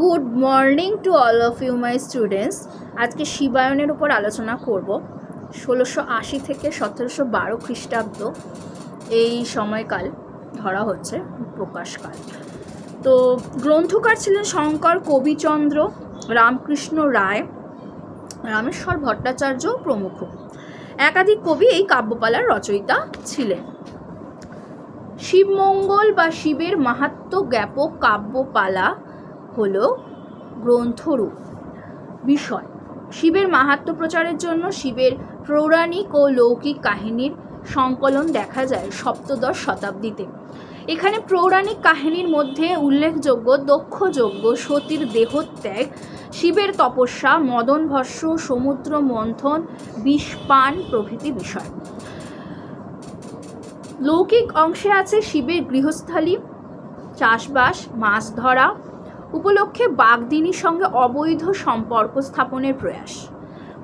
Good morning to all of you, my students. আজকে শিবায়নের উপর আলোচনা করব। ষোলোশো আশি থেকে সতেরোশো বারো খ্রিস্টাব্দ এই সময়কাল ধরা হচ্ছে, প্রকাশকাল। তো গ্রন্থকার ছিলেন শঙ্কর কবিচন্দ্র রামকৃষ্ণ রায়, রামেশ্বর ভট্টাচার্য প্রমুখ। একাধিক কবি এই কাব্যপালার রচয়িতা ছিলেন। শিবমঙ্গল বা শিবের মাহাত্ম্য জ্ঞাপক কাব্যপালা হল গ্রন্থরূপ। বিষয়, শিবের মাহাত্ম্য প্রচারের জন্য শিবের পৌরাণিক ও লৌকিক কাহিনীর সংকলন দেখা যায় সপ্তদশ শতাব্দীতে। এখানে পৌরাণিক কাহিনীর মধ্যে উল্লেখযোগ্য দক্ষযজ্ঞ সতীর দেহত্যাগ, শিবের তপস্যা মদনভস্য সমুদ্র মন্থন বিষপান প্রভৃতি বিষয়। লৌকিক অংশে আছে শিবের গৃহস্থালী, চাষবাস, মাছ ধরা উপলক্ষে বাগদিনীর সঙ্গে অবৈধ সম্পর্ক স্থাপনের প্রয়াস।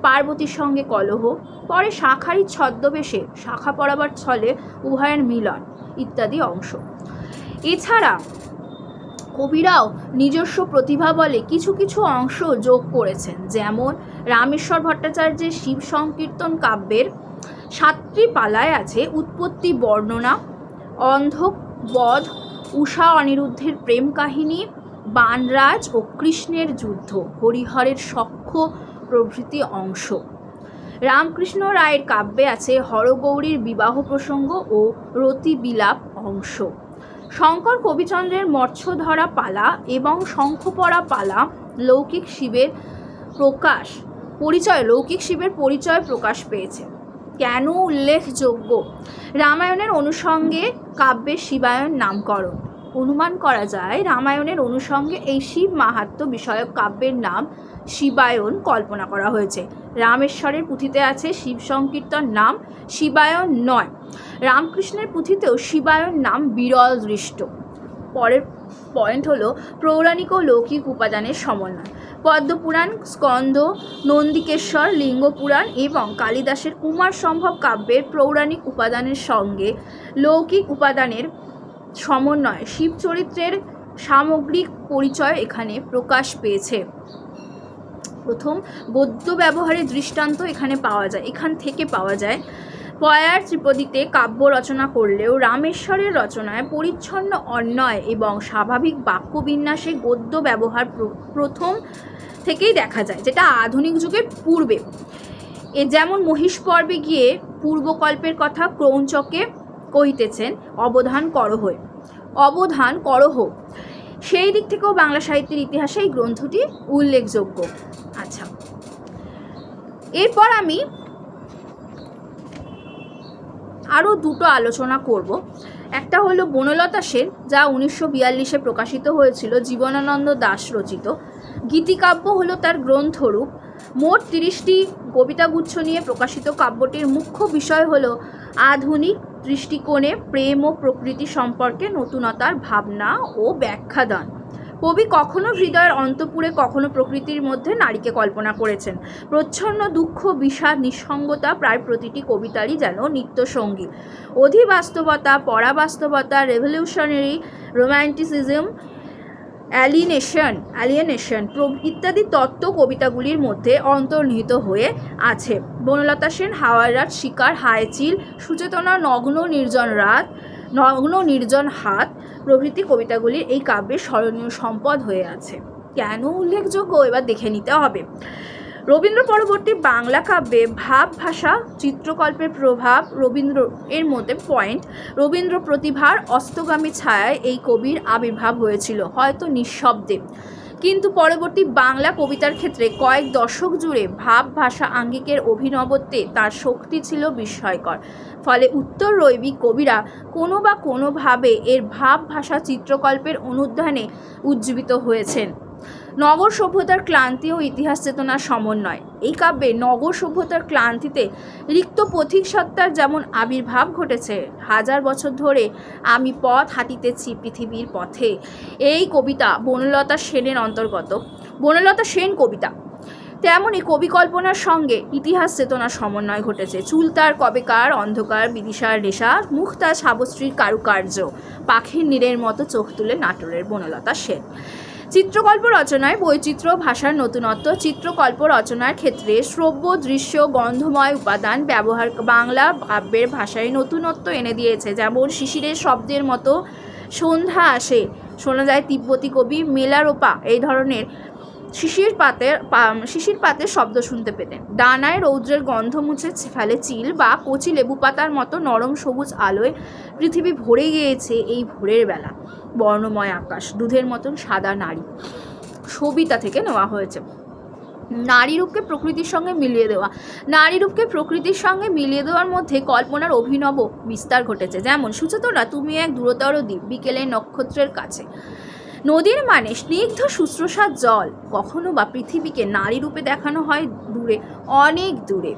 পার্বতীর সঙ্গে কলহ, পরে শাখারি ছদ্মবেশে শাখা পড়াবার ছলে উভয়ের মিলন ইত্যাদি অংশ। এছাড়া কবিরাও নিজস্ব প্রতিভা বলে কিছু কিছু অংশ যোগ করেছেন, যেমন রামেশ্বর ভট্টাচার্যের শিব সংকীর্তন কাব্যের সাতটি পালায় আছে উৎপত্তি বর্ণনা অন্ধ বধ, উষা অনিরুদ্ধের প্রেম কাহিনী বানরাজ ও কৃষ্ণের যুদ্ধ হরিহরের সখ্য প্রভৃতি অংশ। রামকৃষ্ণ রায়ের কাব্যে আছে হরগৌরীর বিবাহ প্রসঙ্গ ও রতি বিলাপ অংশ। শঙ্কর কবিচন্দ্রের মৎস্যধরা পালা এবং শঙ্খপরা পালা লৌকিক শিবের প্রকাশ, পরিচয়, লৌকিক শিবের পরিচয় প্রকাশ পেয়েছে। কেন উল্লেখযোগ্য? রামায়ণের অনুষঙ্গে কাব্যের শিবায়ন নামকরণ। অনুমান করা যায়, রামায়ণের অনুষঙ্গে এই শিব মাহাত্ম্য বিষয়ক কাব্যের নাম শিবায়ন কল্পনা করা হয়েছে। রামেশ্বরের পুঁথিতে আছে শিব সংকীর্তন নাম শিবায়ন নয়। রামকৃষ্ণের পুঁথিতেও শিবায়ন নাম বিরল দৃষ্ট। পরের পয়েন্ট হলো পৌরাণিক ও লৌকিক উপাদানের সমন্বয়। পদ্মপুরাণ, স্কন্দ, নন্দিকেশ্বর, লিঙ্গপুরাণ এবং কালিদাসের কুমার সম্ভব কাব্যের পৌরাণিক উপাদানের সঙ্গে লৌকিক উপাদানের সমন্বয়। শিব চরিত্রের সামগ্রিক পরিচয় এখানে প্রকাশ পেয়েছে। প্রথম গদ্য ব্যবহারের দৃষ্টান্ত এখানে পাওয়া যায়, এখান থেকে পাওয়া যায়। পয়ার ত্রিপদীতে কাব্য রচনা করলেও রামেশ্বরের রচনায় পরিচ্ছন্ন অন্যয় এবং স্বাভাবিক বাক্যবিন্যাসে গদ্য ব্যবহার প্র- প্রথম থেকেই দেখা যায়, যেটা আধুনিক যুগের পূর্বে। এ যেমন মহিষ পর্বে গিয়ে পূর্বকল্পের কথা ক্রৌঞ্চকে কহিতেছেন, অবধান করহ অবধান করহ সেই দিক থেকেও বাংলা সাহিত্যের ইতিহাসে এই গ্রন্থটি উল্লেখযোগ্য। আচ্ছা এরপর আমি আরও দুটো আলোচনা করব। একটা হলো বনলতা সেন, যা উনিশশো বিয়াল্লিশে প্রকাশিত হয়েছিল, জীবনানন্দ দাস রচিত। গীতিকাব্য হলো তার গ্রন্থরূপ। মোট তিরিশটি কবিতাগুচ্ছ নিয়ে প্রকাশিত কাব্যটির মুখ্য বিষয় হলো আধুনিক দৃষ্টিকোণে প্রেম ও প্রকৃতি সম্পর্কে নতুনতার ভাবনা ও ব্যাখ্যা দান কবি কখনো হৃদয়ের অন্তপুরে কখনো প্রকৃতির মধ্যে নারীকে কল্পনা করেছেন। প্রচ্ছন্ন দুঃখ, বিষাদ, নিঃসঙ্গতা প্রায় প্রতিটি কবিতারই যেন নিত্যসঙ্গী। অধিবাস্তবতা, পরাবাস্তবতা রেভলিউশনারি রোম্যান্টিসিজম অ্যালিনেশন, অ্যালিয়েনেশন ইত্যাদি তত্ত্ব কবিতাগুলির মধ্যে অন্তর্নিহিত হয়ে আছে। বনলতা সেন হাওয়ার রাত শিকার হায়চিল সুচেতনা, নগ্ন নির্জন রাত, নগ্ন নির্জন হাত প্রভৃতি কবিতাগুলির এই কাব্যের স্মরণীয় সম্পদ হয়ে আছে। কেন উল্লেখযোগ্য? এবার দেখে নিতে হবে। রবীন্দ্র পরবর্তী বাংলা কাব্যে ভাব ভাষা, চিত্রকল্পের প্রভাব, রবীন্দ্র এর মধ্যে পয়েন্ট রবীন্দ্র প্রতিভার অস্তগামী ছায়ায় এই কবির আবির্ভাব হয়েছিল, হয়তো নিঃশব্দে। কিন্তু পরবর্তী বাংলা কবিতার ক্ষেত্রে কয়েক দশক জুড়ে ভাব ভাষা আঙ্গিকের অভিনবত্বে তার শক্তি ছিল বিস্ময়কর। ফলে উত্তর রৈবিক কবিরা কোনো বা কোনোভাবে এর ভাব ভাষা চিত্রকল্পের অনুধ্যানে উজ্জীবিত হয়েছেন। নগর সভ্যতার ক্লান্তি ও ইতিহাস চেতনার সমন্বয়। এই কাব্যে নগর সভ্যতার ক্লান্তিতে রিক্ত পথিক সত্তার যেমন আবির্ভাব ঘটেছে, হাজার বছর ধরে আমি পথ হাঁটিতেছি পৃথিবীর পথে। এই কবিতা বনলতা সেনের অন্তর্গত। বনলতা সেন কবিতা। তেমনই কবি কল্পনার সঙ্গে ইতিহাস চেতনার সমন্বয় ঘটেছে। চুলতার কবেকার অন্ধকার, বিদিশার রেশা মুক্তার সাবশ্রীর কারুকার্য। পাখির নীরের মতো চোখ তুলে নাটোরের বনলতা সেন। চিত্রকল্প রচনায় বৈচিত্র্য, ভাষার নতুনত্ব, চিত্রকল্প রচনার ক্ষেত্রে শ্রব্য, দৃশ্য, গন্ধময় উপাদান ব্যবহার বাংলা কাব্যের ভাষায় নতুনত্ব এনে দিয়েছে। যেমন শিশিরের শব্দের মতো সন্ধ্যা আসে, শোনা যায় তিব্বতী কবি মেলারোপা। এই ধরনের শিশির পাতের শিশির পাতের শব্দ শুনতে পেতেন। ডানায় রৌদ্রের গন্ধ মুছে ফেলে চিল বা কচি লেবু পাতার মতো নরম সবুজ আলোয় পৃথিবী ভরে গিয়েছে এই ভোরের বেলা। বর্ণময় আকাশ, দুধের মতন সাদা নারী সবিতা থেকে নেওয়া হয়েছে। নারী রূপকে প্রকৃতির সঙ্গে মিলিয়ে দেওয়া। নারী রূপকে প্রকৃতির সঙ্গে মিলিয়ে দেওয়ার মধ্যে কল্পনার অভিনব বিস্তার ঘটেছে। যেমন, সুচেতনা, তুমি এক দূরতর দ্বীপ বিকেলে নক্ষত্রের কাছে। নদীর মানে স্নিগ্ধ শুশ্রূষার জল। কখনো বা পৃথিবীকে নারী রূপে দেখানো হয় দূরে, অনেক দূরে।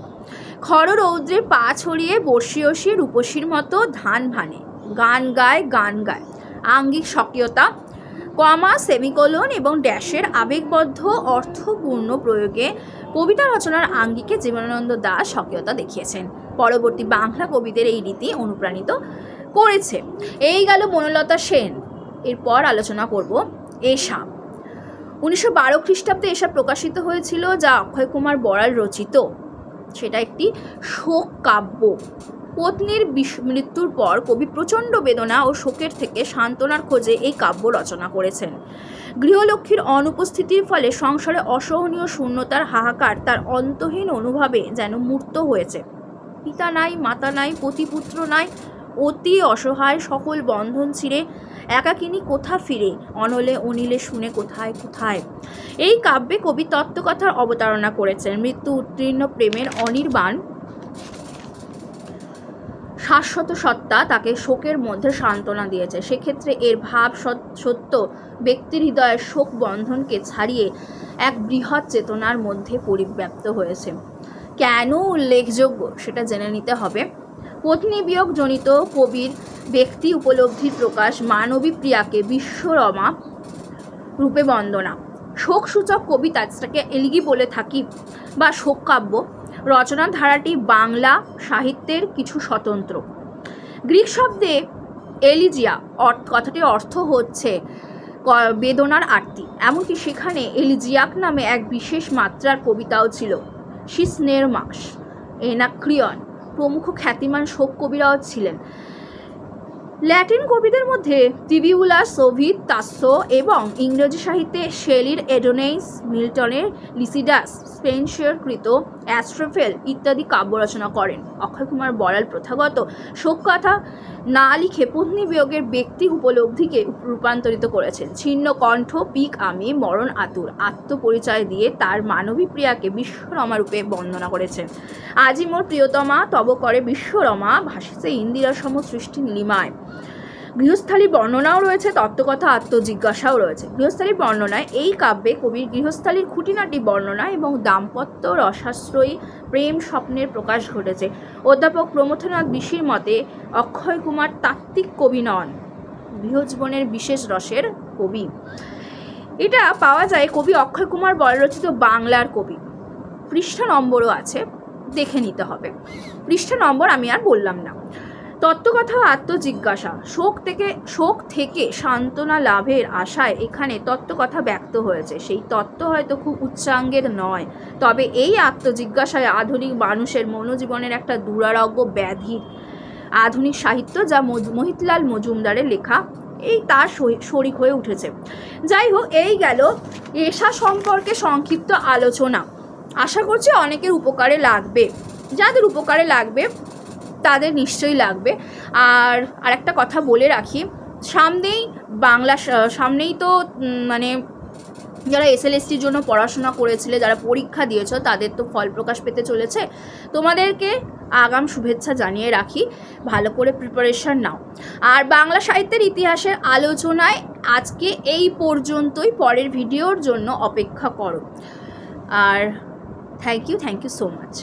খর রৌদ্রে পা ছড়িয়ে বর্ষীয়সী রূপসীর মতো ধান ভানে। গান গায় গান গায়। আঙ্গিক স্বকীয়তা। কমা, সেমিকোলন এবং ড্যাশের আবেগবদ্ধ, অর্থপূর্ণ প্রয়োগে কবিতা রচনার আঙ্গিকে জীবনানন্দ দাস স্বকীয়তা দেখিয়েছেন। পরবর্তী বাংলা কবিদের এই রীতি অনুপ্রাণিত করেছে। এই গেল বনলতা সেন। এরপর আলোচনা করব এসা। উনিশশো বারো খ্রিস্টাব্দে এসা প্রকাশিত হয়েছিল, যা অক্ষয় কুমার বড়াল রচিত। সেটা একটি শোক কাব্য। পত্নীর মৃত্যুর পর কবি প্রচণ্ড বেদনা ও শোকের থেকে সান্ত্বনার খোঁজে এই কাব্য রচনা করেছেন। গৃহলক্ষ্মীর অনুপস্থিতির ফলে সংসারে অসহনীয় শূন্যতার হাহাকার তার অন্তহীন অনুভবে যেন মূর্ত হয়েছে। পিতা নাই, মাতা নাই, পতিপুত্র নাই অতি অসহায় সকল বন্ধন ছিঁড়ে একাকিনী কোথা ফিরে? অনলে অনিলে শুনে কোথায় কোথায়? এই কাব্যে কবি তত্ত্বকথার অবতারণা করেছেন। মৃত্যু উত্তীর্ণ প্রেমের অনির্বাণ শাশ্বত সত্তা তাকে শোকের মধ্যে সান্ত্বনা দিয়েছে। সেক্ষেত্রে এর ভাব সত- সত্য ব্যক্তির হৃদয়ের শোক বন্ধনকে ছাড়িয়ে এক বৃহৎ চেতনার মধ্যে পরিব্যাপ্ত হয়েছে। কেন উল্লেখযোগ্য সেটা জেনে নিতে হবে। পত্নী বিয়োগ জনিত কবির ব্যক্তি উপলব্ধির প্রকাশ মানবী প্রিয়াকে বিশ্বরমা রূপে বন্দনা। শোকসূচক কবিতা যেটাকে এলগি বলে থাকি বা শোক কাব্য রচনার ধারাটি বাংলা সাহিত্যের কিছু স্বতন্ত্র। গ্রিক শব্দে এলিজিয়া অর্থ কথাটির অর্থ হচ্ছে বেদনার আরতি। এমনকি সেখানে এলিজিয়াক নামে এক বিশেষ মাত্রার কবিতাও ছিল। শিসনের মাস এনাক্রিয়ন। প্রমুখ খ্যাতিমান শোক কবিরাও ছিলেন। ল্যাটিন কবিদের মধ্যে তিবিউলাস সোভিত তাস্য এবং ইংরেজি সাহিত্যে শেলির, এডোনেইস, মিল্টনের, লিসিডাস স্পেনশিয়ার কৃত অ্যাস্ট্রোফেল ইত্যাদি কাব্য রচনা করেন। অক্ষয় কুমার বড়াল প্রথাগত শোককথা না লিখে পত্নী বিয়োগের ব্যক্তি উপলব্ধিকে রূপান্তরিত করেছেন। ছিন্ন কণ্ঠ, পিক আমি, মরণ আতুর, আত্মপরিচয় দিয়ে তার মানবী প্রিয়াকে বিশ্বরমা রূপে বন্দনা করেছেন। আজি মোর প্রিয়তমা, তব করে বিশ্বরমা, ভাসিছে ইন্দিরা সম সৃষ্টি নীলিমায়। গৃহস্থালী বর্ণনাও রয়েছে, তত্ত্বকথা, আত্মজিজ্ঞাসাও রয়েছে। গৃহস্থালী বর্ণনায় এই কাব্যে কবির গৃহস্থালীর খুঁটিনাটি বর্ণনা এবং দাম্পত্য রসাশ্রয়ী প্রেম স্বপ্নের প্রকাশ ঘটেছে। অধ্যাপক প্রমথনাথ বিশির মতে, অক্ষয় কুমার তাত্ত্বিক কবি নন, গৃহজীবনের বিশেষ রসের কবি। এটা পাওয়া যায় কবি অক্ষয় কুমার বল রচিত বাংলার কবি। পৃষ্ঠা নম্বরও আছে, দেখে নিতে হবে। পৃষ্ঠা নম্বর আমি আর বললাম না। তত্ত্বকথা আত্মজিজ্ঞাসা। শোক থেকে শোক থেকে সান্ত্বনা লাভের আশায় এখানে তত্ত্বকথা ব্যক্ত হয়েছে। সেই তত্ত্ব হয়তো খুব উচ্চাঙ্গের নয়, তবে এই আত্মজিজ্ঞাসায় আধুনিক মানুষের মনোজীবনের একটা দুরারোগ্য ব্যাধি। আধুনিক সাহিত্য যা মোহিতলাল মজুমদারের লেখা, এই তার শরিক হয়ে উঠেছে। যাই হোক, এই গেল এশা সম্পর্কে সংক্ষিপ্ত আলোচনা। আশা করছি অনেকের উপকারে লাগবে। যাদের উপকারে লাগবে তাদের নিশ্চয়ই লাগবে। আর আরেকটা কথা বলে রাখি, সামনেই বাংলা সামনেই তো মানে যারা এস এসএলএসটির জন্য পড়াশোনা করেছিলে, যারা পরীক্ষা দিয়েছ, তাদের তো ফল প্রকাশ পেতে চলেছে। তোমাদেরকে আগাম শুভেচ্ছা জানিয়ে রাখি। ভালো করে প্রিপারেশন নাও। আর বাংলা সাহিত্যের ইতিহাসের আলোচনায় আজকে এই পর্যন্তই। পরের ভিডিওর জন্য অপেক্ষা করো। আর thank you thank you so much